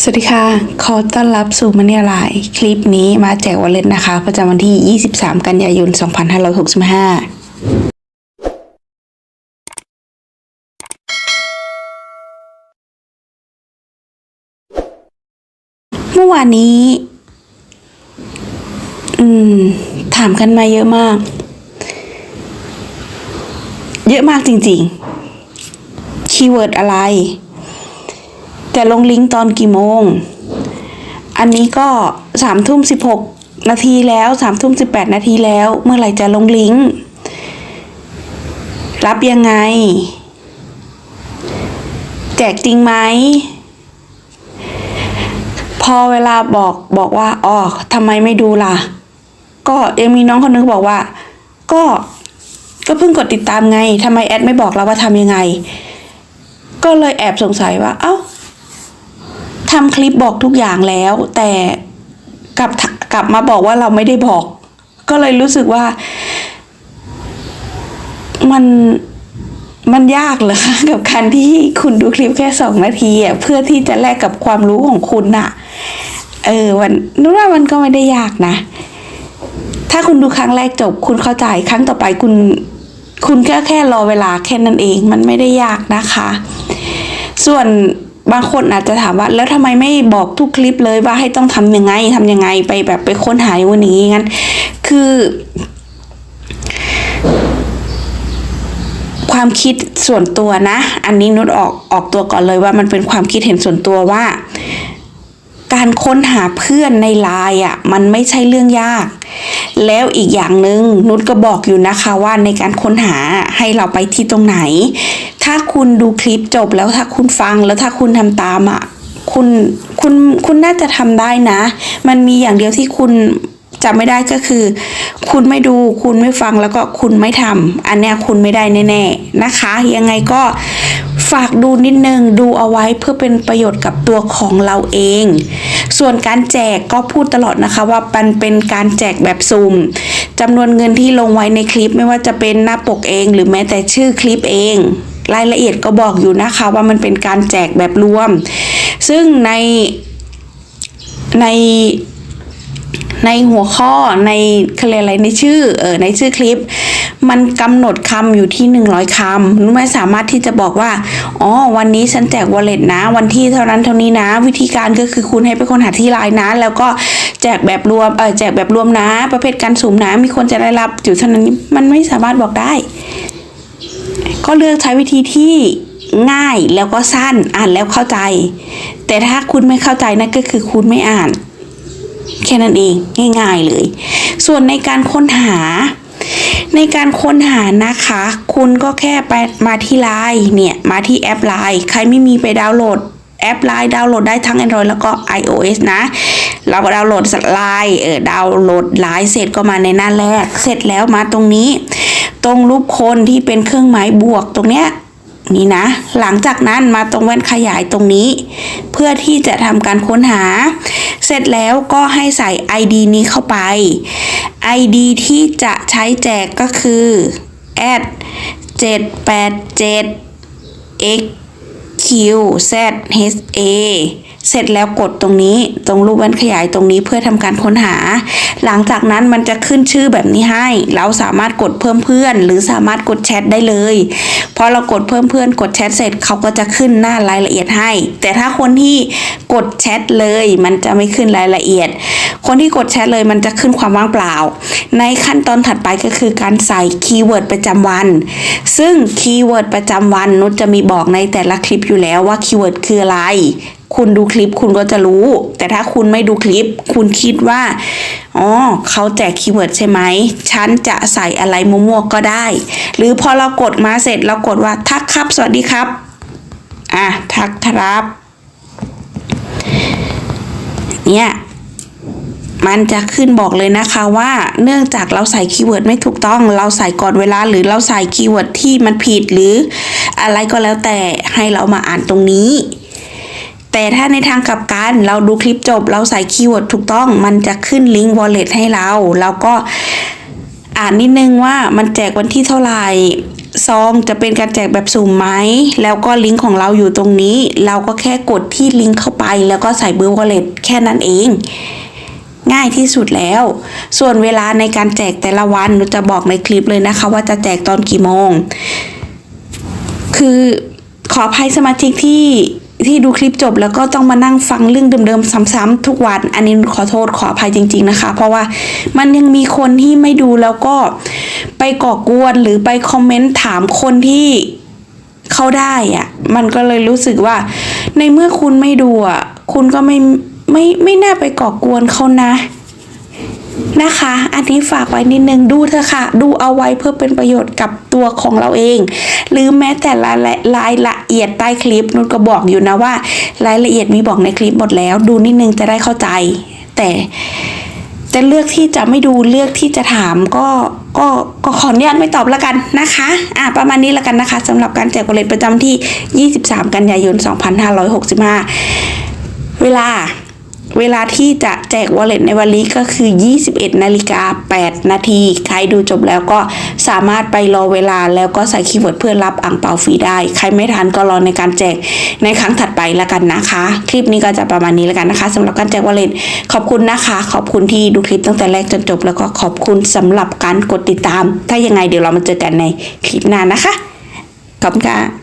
สวัสดีค่ะ ขอต้อนรับสู่มันนี่ไลน์คลิปนี้มาแจกวอลเล็ตนะคะ ประจำวันที่ 23 กันยายน 2565เมื่อวานนี้ อืม ถามกันมาเยอะมาก เยอะมากจริงๆ คีย์เวิร์ดอะไร แต่ลงลิงก์ตอนกี่โมง อันนี้ก็สามทุ่มสิบหกนาทีแล้วสามทุ่มสิบแปดนาทีแล้ว เมื่อไหร่จะลงลิงก์ รับยังไง แจกจริงไหม พอเวลาบอกบอกว่าอ๋อทำไมไม่ดูล่ะ ก็ยังมีน้องคนนึงบอกว่า ก็ก็เพิ่งกดติดตามไงทำไมแอดไม่บอกเราว่าทำยังไง ก็เลยแอบสงสัยว่า เอ้า ทำคลิปบอกทุกอย่างแล้ว แต่กลับกลับมาบอกว่าเราไม่ได้บอก ก็เลยรู้สึกว่ามันมันยากเหรอคะกับการที่คุณดูคลิปแค่สองนาทีอะเพื่อที่จะแลกกับความรู้ของคุณน่ะ เออวันนึกว่ามันก็ไม่ได้ยากนะ ถ้าคุณดูครั้งแรกจบ คุณเข้าใจครั้งต่อไปคุณ คุณก็แค่รอเวลาแค่นั้นเอง มันไม่ได้ยากนะคะ ส่วน บางคนอาจจะถามว่าแล้วทำไมไม่บอกทุกคลิปเลยว่าให้ต้องทำยังไงทำยังไงไปแบบไปค้นหาวันนี้งั้น คือความคิดส่วนตัวนะ อันนี้นุชออกออกตัวก่อนเลยว่ามันเป็นความคิดเห็นส่วนตัวว่า การค้นหาเพื่อนในไลน์อะมันไม่ใช่เรื่องยาก แล้วอีกอย่างหนึ่งนุชก็บอกอยู่นะคะว่าในการค้นหาให้เราไปที่ตรงไหน ถ้าคุณดูคลิปจบแล้วถ้าคุณฟังแล้วถ้าคุณทำตามอะคุณคุณคุณน่าจะทำได้นะ มันมีอย่างเดียวที่คุณจำไม่ได้ก็คือ คุณไม่ดูคุณไม่ฟังแล้วก็คุณไม่ทำอันเนี้ยคุณไม่ได้แน่ๆนะคะ ยังไงก็ ฝากดูนิดนึงดูเอาไว้เพื่อเป็นประโยชน์กับตัวของเราเอง ส่วนการแจกก็พูดตลอดนะคะว่ามันเป็นการแจกแบบซูมจำนวนเงินที่ลงไว้ในคลิปไม่ว่าจะเป็นหน้าปกเอง หรือแม้แต่ชื่อคลิปเอง รายละเอียดก็บอกอยู่นะคะว่ามันเป็นการแจกแบบรวม ซึ่งในในในหัวข้อในเขาเรียกอะไรในชื่อเออในชื่อคลิป มันกำหนดคำอยู่ที่ 100คำนุ้ไม่สามารถที่จะบอกว่า อ๋อ วันนี้ฉันแจกวอลเล็ตนะ วันที่เท่านั้นเท่านี้นะ วิธีการก็คือคุณให้ไปคนหาที่ไลน์นะ แล้วก็แจกแบบรวม เออแจกแบบรวมนะ ประเภทการสุ่มนะ มีคนจะได้รับอยู่เท่านั้นมันไม่สามารถบอกได้ ก็เลือกใช้วิธีที่ง่ายแล้วก็สั้นอ่านแล้วเข้าใจ แต่ถ้าคุณไม่เข้าใจนั่นก็คือคุณไม่อ่าน แค่นั้นเองง่าย ๆเลย ส่วนในการค้นหา ในการค้นหานะคะ คุณก็แค่ไปมาที่ไลน์เนี่ยมาที่แอปไลน์ใครไม่มีไปดาวน์โหลดแอปไลน์ดาวน์โหลดได้ทั้ง Android แล้วก็ iOS นะ เราก็ดาวน์โหลดไลน์เออดาวน์โหลดไลน์เสร็จก็มาในหน้าแรก เสร็จแล้วมาตรงนี้ ตรงรูปคนที่เป็นเครื่องหมายบวกตรงเนี้ย นี่นะ หลังจากนั้นมาตรงแว่นขยายตรงนี้ เพื่อที่จะทำการค้นหา เสร็จแล้วก็ให้ใส่ ID นี้เข้าไป ID ที่จะใช้แจกก็คือ a d 787 x z h a เสร็จแล้วกดตรงนี้ตรงรูปแว่นขยายตรงนี้เพื่อทำการค้นหา หลังจากนั้นมันจะขึ้นชื่อแบบนี้ให้ เราสามารถกดเพิ่มเพื่อน หรือสามารถกดแชทได้เลยพอเรากดเพิ่มเพื่อนกดแชทเสร็จเขาก็จะขึ้นหน้ารายละเอียดให้ แต่ถ้าคนที่กดแชทเลย มันจะไม่ขึ้นรายละเอียด คนที่กดแชทเลยมันจะขึ้นความว่างเปล่า ในขั้นตอนถัดไปก็คือการใส่คีย์เวิร์ดประจำวัน ซึ่งคีย์เวิร์ดประจำวันนุชจะมีบอกในแต่ละคลิปอยู่แล้วว่าคีย์เวิร์ดคืออะไร คุณดูคลิปคุณก็จะรู้ แต่ถ้าคุณไม่ดูคลิป คุณคิดว่าอ๋อเขาแจกคีย์เวิร์ดใช่ไหมฉันจะใส่อะไรมั่วๆก็ได้ หรือพอเรากดมาเสร็จเรากดว่าทักครับ สวัสดีครับอะทักครับเนี่ย มันจะขึ้นบอกเลยนะคะว่าเนื่องจากเราใส่คีย์เวิร์ดไม่ถูกต้อง เราใส่ก่อนเวลาหรือเราใส่คีย์เวิร์ดที่มันผิดหรืออะไรก็แล้วแต่ให้เรามาอ่านตรงนี้ แต่ถ้าในทางกลับกันเราดูคลิปจบ เราใส่คีย์เวิร์ดถูกต้อง มันจะขึ้นลิงก์ wallet ให้เราแล้วก็อ่านนิดนึงว่ามันแจกวันที่เท่าไหร่ซองจะเป็นการแจกแบบสุ่มไหม แล้วก็ลิงก์ของเราอยู่ตรงนี้ เราก็แค่กดที่ลิงก์เข้าไป แล้วก็ใส่เบอร์วอลเล็ตแค่นั้นเอง ง่ายที่สุดแล้ว ส่วนเวลาในการแจกแต่ละวันหนูจะบอกในคลิปเลยนะคะ ว่าจะแจกตอนกี่โมง คือขออภัยสมาชิกที่ที่ดูคลิปจบแล้วก็ต้องมานั่งฟังเรื่องเดิมๆซ้ำๆทุกวัน อันนี้ขอโทษขออภัยจริง ๆนะคะ เพราะว่ามันยังมีคนที่ไม่ดูแล้วก็ไปก่อกวนหรือไปคอมเมนต์ถามคนที่เขาได้อะมันก็เลยรู้สึกว่า ในเมื่อคุณไม่ดูอะคุณก็ไม่ ไม่ไม่น่าไปก่อกวนเขานะนะคะ อันนี้ฝากไว้นิดนึงดูเถอะค่ะ ดูเอาไว้เพื่อเป็นประโยชน์กับตัวของเราเอง หรือแม้แต่รายละรายละเอียดใต้คลิปนุชก็บอกอยู่นะว่า รายละเอียดมีบอกในคลิปหมดแล้ว ดูนิดนึงจะได้เข้าใจ แต่จะเลือกที่จะไม่ดูเลือกที่จะถามก็ก็ก็ขออนุญาตไม่ตอบล้วกันนะคะอะประมาณนี้ล้วกันนะคะสำหรับการแจกวอลเล็ตประจำที่ 23 กันยายน 2565 เวลา เวลาที่จะแจก wallet ในวันนี้ก็คือ 21 นาฬิกา 8 นาที ใครดูจบแล้วก็สามารถไปรอเวลาแล้วก็ใส่คีย์เวิร์ดเพื่อรับอ่างเปาฟรีได้ ใครไม่ทันก็รอในการแจกในครั้งถัดไปละกันนะคะ คลิปนี้ก็จะประมาณนี้ละกันนะคะสำหรับการแจก wallet ขอบคุณนะคะ ขอบคุณที่ดูคลิปตั้งแต่แรกจนจบ แล้วก็ขอบคุณสำหรับการกดติดตาม ถ้ายังไงเดี๋ยวเรามาเจอกันในคลิปหน้านะคะขอบคุณค่ะ